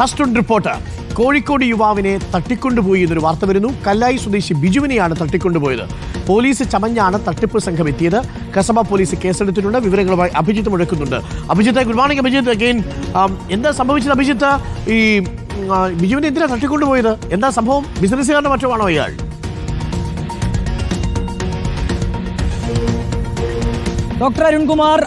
First ഉണ്ട് report. Kozhikode യുവാവിനെ തട്ടിക്കൊണ്ടുപോയി എന്നൊരു വാർത്ത വരുന്നു. കല്ലായി സ്വദേശി ബിജുവിനെയാണ് തട്ടിക്കൊണ്ടുപോയത്. പോലീസ് ചമഞ്ഞാണ് തട്ടിപ്പ് സംഘം എത്തിയത് കസബ പോലീസ് കേസെടുത്തിട്ടുണ്ട്. വിവരങ്ങളുമായി Abhijith മുഴക്കുന്നുണ്ട്. Abhijith good morning Abhijith. Again എന്താ സംഭവിച്ചത് അഭിജിത്ത്? ഈ ബിജുവിനെ എന്തിനാണ് തട്ടിക്കൊണ്ടുപോയത്? എന്താ സംഭവം? ബിസിനസ്സുകാരുടെ മറ്റുമാണോ ഇയാൾ? ഡോക്ടർ അരുൺകുമാർ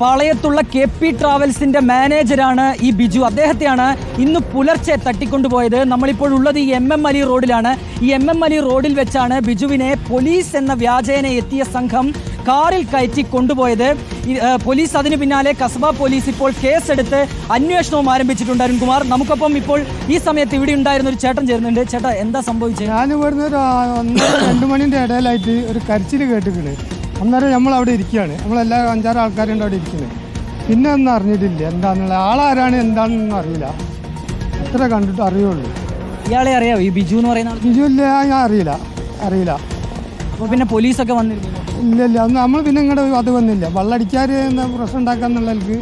പാളയത്തുള്ള കെ പി ട്രാവൽസിന്റെ മാനേജരാണ് ഈ ബിജു. അദ്ദേഹത്തെയാണ് ഇന്ന് പുലർച്ചെ തട്ടിക്കൊണ്ടുപോയത്. നമ്മളിപ്പോൾ ഉള്ളത് ഈ എം എം അലി റോഡിലാണ്. ഈ എം എം അലി റോഡിൽ വെച്ചാണ് ബിജുവിനെ പോലീസ് എന്ന വ്യാജേന എത്തിയ സംഘം കാറിൽ കയറ്റി കൊണ്ടുപോയത്. പോലീസ് അതിന് പിന്നാലെ കസബ പോലീസ് ഇപ്പോൾ കേസെടുത്ത് അന്വേഷണവും ആരംഭിച്ചിട്ടുണ്ട്. അരുൺകുമാർ നമുക്കൊപ്പം ഇപ്പോൾ ഈ സമയത്ത് ഇവിടെ ഉണ്ടായിരുന്ന ഒരു ചേട്ടൻ ചേരുന്നുണ്ട്. ചേട്ടാ എന്താ സംഭവിച്ചത്? ഞാൻ ഇവിടുന്ന് ഒരു രണ്ട് മണിന്റെ ഇടയിലായിട്ട് ഒരു കരച്ചിൽ കേട്ടിക്കണ് അന്നേരം നമ്മൾ അവിടെ ഇരിക്കുകയാണ്. നമ്മളെല്ലാ അഞ്ചാറ് ആൾക്കാരുണ്ട് അവിടെ ഇരിക്കുന്നത്. പിന്നെ ഒന്നും അറിഞ്ഞിട്ടില്ല എന്താണെന്നുള്ള ആളാരാണ് എന്താണെന്നൊന്നും അറിയില്ല. അത്ര കണ്ടിട്ട് അറിയുള്ളൂ. ഇയാളെ അറിയാവോ? ഈ ബിജു എന്ന് പറയുന്ന ആൾ ബിജു ഇല്ല ഞാൻ അറിയില്ല. അറിയില്ല. അപ്പോൾ പിന്നെ പോലീസൊക്കെ വന്നിരുന്നു ഇല്ല ഇല്ല. അന്ന് നമ്മൾ പിന്നെ ഇങ്ങോട്ട് അത് വന്നില്ല. വള്ളടിക്കാർ എന്ന പ്രശ്നം ഉണ്ടാക്കാന്നുള്ളവർക്ക്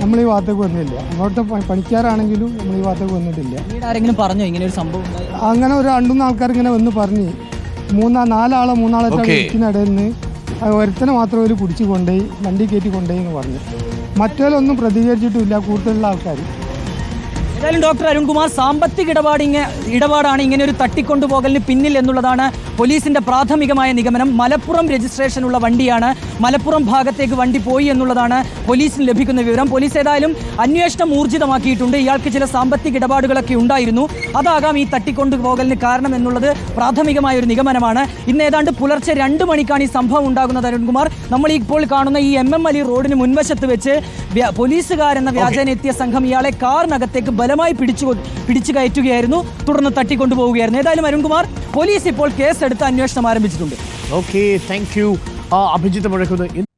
നമ്മൾ ഈ ഭാഗത്തേക്ക് വന്നില്ല. അങ്ങോട്ട് പ- പണിക്കാരാണെങ്കിലും നമ്മൾ ഈ ഭാഗത്തേക്ക് വന്നിട്ടില്ല. പിന്നീട് ആരെങ്കിലും പറഞ്ഞോ? ഇങ്ങനെ ഒരു സംഭവം ഉണ്ടായി? അങ്ങനെ ഒരു രണ്ടുമൂന്ന് ആൾക്കാർ ഇങ്ങനെ വന്ന് പറഞ്ഞ് മൂന്നാ നാലാളോ മൂന്നാളോ Okay. ഇടയിൽ നിന്ന് ഒരുത്തനെ മാത്രം ഒരു പിടിച്ച് കൊണ്ടുപോയി വണ്ടി കയറ്റി കൊണ്ടുപോയി എന്ന് പറഞ്ഞു. മറ്റേലൊന്നും പ്രതികരിച്ചിട്ടില്ല കൂടുതലുള്ള ആൾക്കാർ ഏതായാലും ഡോക്ടർ അരുൺകുമാർ സാമ്പത്തിക ഇടപാട് ഇടപാടാണ് ഇങ്ങനെ ഒരു തട്ടിക്കൊണ്ടുപോകലിന് പിന്നിൽ എന്നുള്ളതാണ് പോലീസിന്റെ പ്രാഥമികമായ നിഗമനം. മലപ്പുറം രജിസ്ട്രേഷനുള്ള വണ്ടിയാണ്. മലപ്പുറം ഭാഗത്തേക്ക് വണ്ടി പോയി എന്നുള്ളതാണ് പോലീസിന് ലഭിക്കുന്ന വിവരം. പോലീസ് ഏതായാലും അന്വേഷണം ഊർജിതമാക്കിയിട്ടുണ്ട്. ഇയാൾക്ക് ചില സാമ്പത്തിക ഇടപാടുകളൊക്കെ ഉണ്ടായിരുന്നു. അതാകാം ഈ തട്ടിക്കൊണ്ടുപോകലിന് കാരണം എന്നുള്ളത് പ്രാഥമികമായ ഒരു നിഗമനമാണ്. ഇന്ന് ഏതാണ്ട് പുലർച്ചെ രണ്ട് മണിക്കാണ് ഈ സംഭവം ഉണ്ടാകുന്നത് അരുൺകുമാർ. നമ്മൾ ഇപ്പോൾ കാണുന്ന ഈ എം എം അലി റോഡിന് മുൻവശത്ത് വെച്ച് പോലീസുകാരെന്ന വ്യാജേന എത്തിയ സംഘം ഇയാളെ കാറിനകത്തേക്ക് ബലമായി പിടിച്ചു പിടിച്ചു കയറ്റുകയായിരുന്നു. തുടർന്ന് തട്ടിക്കൊണ്ടുപോവുകയായിരുന്നു. ഏതായാലും അരുൺകുമാർ പോലീസ് ഇപ്പോൾ കേസെടുത്ത് അന്വേഷണം ആരംഭിച്ചിട്ടുണ്ട്. Okay thank you Abhijith മുഴക്കുന്നത്